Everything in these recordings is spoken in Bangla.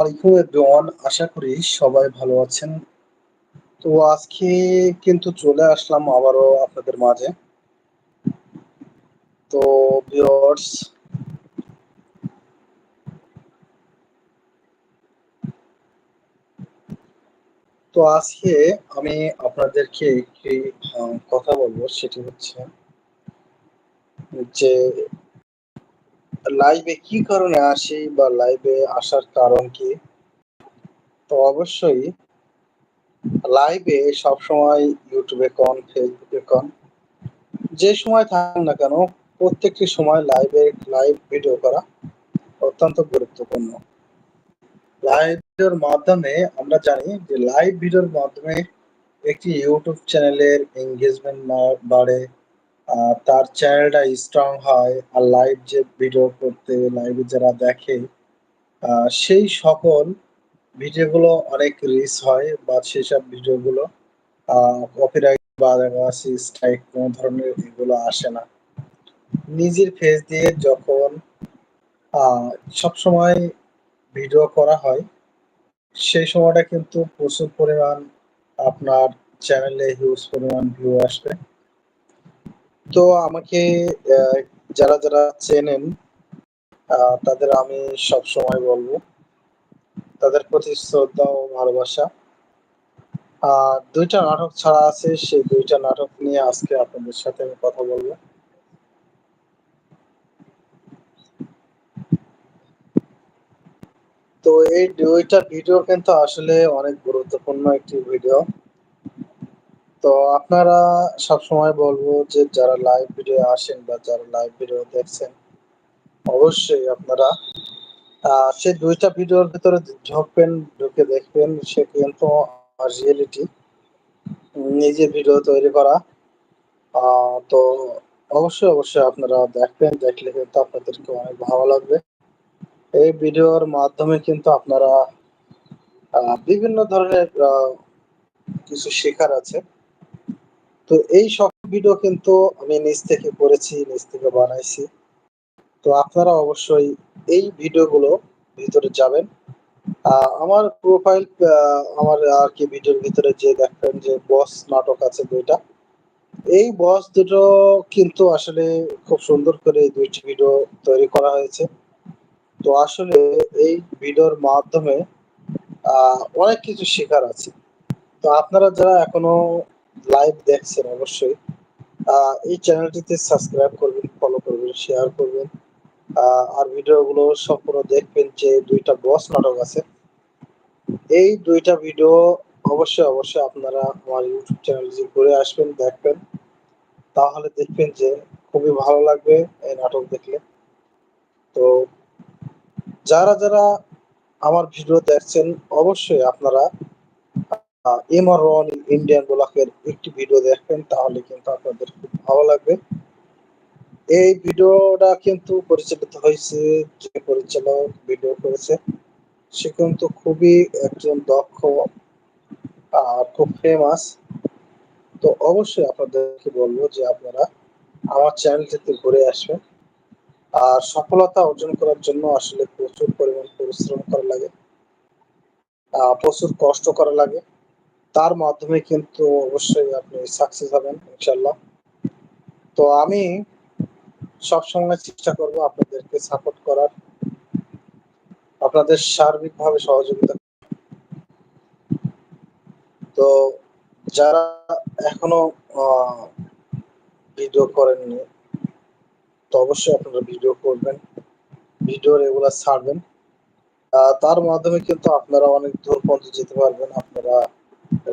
আলাইকুম এভরিওয়ান, আশা করি সবাই ভালো আছেন। তো আজকে কিন্তু চলে আসলাম আবারও আপনাদের মাঝে। তো ভিউয়ার্স তো আজকে আমি আপনাদেরকে একটি কথা বলব, সেটি হচ্ছে যে লাইভে কি কারণে আসি বা লাইভে আসার কারণ কি? তো অবশ্যই লাইভে সবসময় ইউটিউবে কন ফেসবুকে কন, যে সময় থাকুন না কেন প্রত্যেকটি সময় লাইভে লাইভ ভিডিও করা অত্যন্ত গুরুত্বপূর্ণ। লাইভ ভিডিওর মাধ্যমে আমরা জানি যে লাইভ ভিডিওর মাধ্যমে একটি ইউটিউব চ্যানেলের এঙ্গেজমেন্ট বাড়ে। তার চ্যানেলটা স্ট্রং হয় আর লাইভ যে ভিডিও করতে লাইভে যারা দেখে সেই সকল ভিডিওগুলো অনেক রিস হয় বা সেসব ভিডিওগুলো কপিরাইট বা স্ট্রাইক কোনো ধরনের এগুলো আসে না। নিজের ফেস দিয়ে যখন সবসময় ভিডিও করা হয়, সেই সময়টা কিন্তু প্রচুর পরিমাণ আপনার চ্যানেলে হিউজ পরিমাণ ভিউ আসবে। তো আমাকে যারা যারা চেনেন তাদের আমি সব সময় বলব। তাদের প্রতি শ্রদ্ধা ও ভালোবাসা। দুইটা নাটক ছাড়া আছে, সেই দুইটা নাটক নিয়ে আজকে আপনাদের সাথে আমি কথা বলব। তো এই দুইটা ভিডিও কিন্তু আসলে অনেক গুরুত্বপূর্ণ একটি ভিডিও। তো আপনারা সব সময় বলব যে যারা লাইভ ভিডিও আসেন বা যারা লাইভ ভিডিও দেখছেন, অবশ্যই আপনারা সে দুইটা ভিডিওর ভিতরে ঢুকবেন ঢুকে দেখবেন, সে কিন্তু রিয়েলিটি নিজে ভিডিও তৈরি করা তো অবশ্যই অবশ্যই আপনারা দেখবেন, দেখলে কিন্তু আপনাদেরকে অনেক ভালো লাগবে। এই ভিডিওর মাধ্যমে কিন্তু আপনারা বিভিন্ন ধরনের কিছু শেখার আছে। তো এই সব ভিডিও কিন্তু আমি নিজ থেকে করেছি, নিজ থেকে বানাইছি। তো আপনারা অবশ্যই এই ভিডিওগুলো ভিতরে যাবেন। আমার প্রোফাইল আমার আর কি ভিডিওর ভিতরে যে দেখবেন যে বস নাটক আছে দুইটা। এই বস দুটো কিন্তু আসলে খুব সুন্দর করে দুইটি ভিডিও তৈরি করা হয়েছে। তো আসলে এই ভিডিওর মাধ্যমে অনেক কিছু শেখার আছে। তো আপনারা যারা এখনও লাইভ দেখছেন অবশ্যই। এই চ্যানেলটিতে সাবস্ক্রাইব করবেন ফলো করবেন শেয়ার করবেন। আর ভিডিওগুলো সম্পূর্ণ দেখবেন যে দুইটা বস নাটক আছে। এই দুইটা ভিডিও অবশ্যই অবশ্যই আপনারা আমার ইউটিউব চ্যানেল ঘুরে আসবেন, দেখবেন। তাহলে দেখবেন যে খুবই ভালো লাগবে এই নাটক দেখলে। তো যারা যারা আমার ভিডিও দেখছেন, অবশ্যই আপনারা এমআর রন ইন্ডিয়ান ব্লকের একটি ভিডিও দেখবেন, তাহলে কিন্তু আপনাদের খুব ভালো লাগবে। এই ভিডিওটা কিন্তু পরিচালিত হয়েছে, যে পরিচালক ভিডিও করেছে, সে কিন্তু খুবই একজন দক্ষ আর খুব ফেমাস তো অবশ্যই আপনাদেরকে বলব যে আপনারা আমার চ্যানেলটিতে ঘুরে আসবেন। আর সফলতা অর্জন করার জন্য আসলে প্রচুর পরিমাণ পরিশ্রম করা লাগে। প্রচুর কষ্ট করা লাগে। তার মাধ্যমে কিন্তু অবশ্যই আপনি সাকসেস হবেন ইনশাল্লাহ তো আমি সবসময় চেষ্টা করব আপনাদেরকে সাপোর্ট করার। আপনাদের সার্বিকভাবে সহযোগিতা তো যারা এখনও ভিডিও করেননি, তো অবশ্যই আপনারা ভিডিও করবেন ভিডিও রেগুলার ছাড়বেন। তার মাধ্যমে কিন্তু আপনারা অনেক দূর পর্যন্ত যেতে পারবেন, আপনারা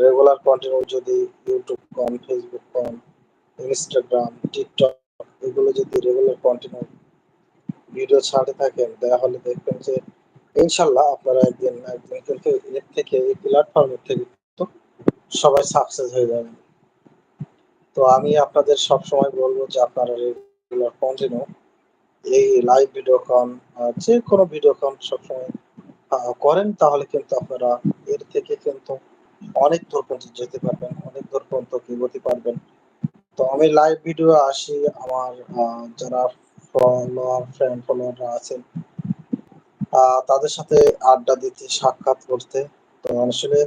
রেগুলার কন্টিনিউ যদি ইউটিউব কম ফেসবুক কন ইনস্টাগ্রাম টিকটক এগুলো যদি রেগুলার কন্টিনিউ ভিডিও ছাড়তে থাকেন, তাহলে দেখবেন যে ইনশাল্লাহ আপনারা একদিন একদিন কিন্তু এর থেকে এই প্ল্যাটফর্মের থেকে কিন্তু সবাই সাকসেস হয়ে যাবেন। তো আমি আপনাদের সব সময় বলব যে আপনারা রেগুলার কন্টিনিউ এই লাইভ ভিডিও কন যে কোনো ভিডিও কন সবসময় করেন, তাহলে কিন্তু আপনারা এর থেকে কিন্তু অনেক দূর পর্যন্ত যেতে পারবেন, অনেক দূর পর্যন্ত এগোতে পারবেন। তো আমি লাইভ ভিডিও আসি, আমার যারা ফলোয়ার ফ্রেন্ড ফলোয়াররা আছেন তাদের সাথে আড্ডা দিতে, সাক্ষাৎ করতে। তো আসলে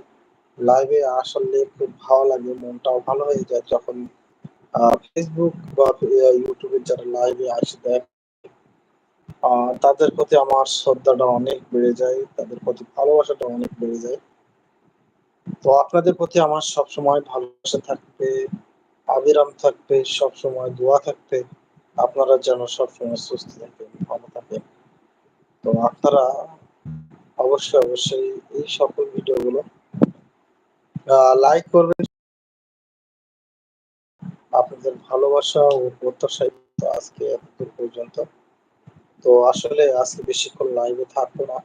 লাইভে আসলে খুব ভালো লাগে, মনটাও ভালো হয়ে যায় যখন ফেসবুক বা ইউটিউবে যারা লাইভে আসে দেখ তাদের প্রতি আমার শ্রদ্ধাটা অনেক বেড়ে যায়, তাদের প্রতি ভালোবাসাটা অনেক বেড়ে যায়। তো আপনাদের প্রতি আমার সবসময় ভালোবাসা থাকবে, আবিরাম থাকবে, সবসময় দোয়া থাকবে। আপনারা যেন সবসময় সুস্থ থাকেন, ভালো থাকেন। তো আপনারা অবশ্যই অবশ্যই এই সকল ভিডিওগুলো লাইক করবেন। আপনাদের ভালোবাসা ও প্রত্যাশায় আজকে এতদূর পর্যন্ত। তো আসলে আজকে বেশিক্ষণ লাইভে থাকব না।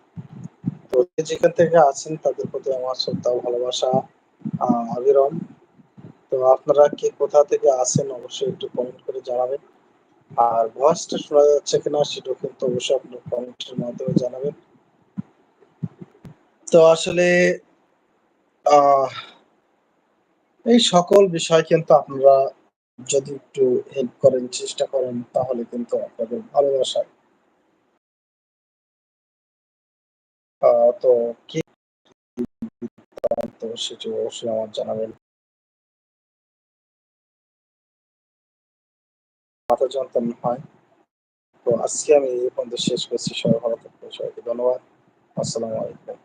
যেখান থেকে আছেন তাদের প্রতি আমার শ্রদ্ধা ভালোবাসা আবিরম তো আপনারা কে কোথা থেকে আছেন অবশ্যই একটু কমেন্ট করে জানাবেন। আর ভয়েসটা শোনা যাচ্ছে কিনা সেটাও কিন্তু অবশ্যই আপনার কমেন্টের মাধ্যমে জানাবেন। তো আসলে এই সকল বিষয় কিন্তু আপনারা যদি একটু হেল্প করেন, চেষ্টা করেন, তাহলে কিন্তু আপনাদের ভালোবাসা তো কি? সেটি অবশ্যই আমার জানাবেন। মাথা যন্ত্রণা হয় তো আজকে আমি এই পর্যন্ত শেষ করছি। সবাই ভালো থাকবেন, সবাইকে ধন্যবাদ। আসসালামু আলাইকুম।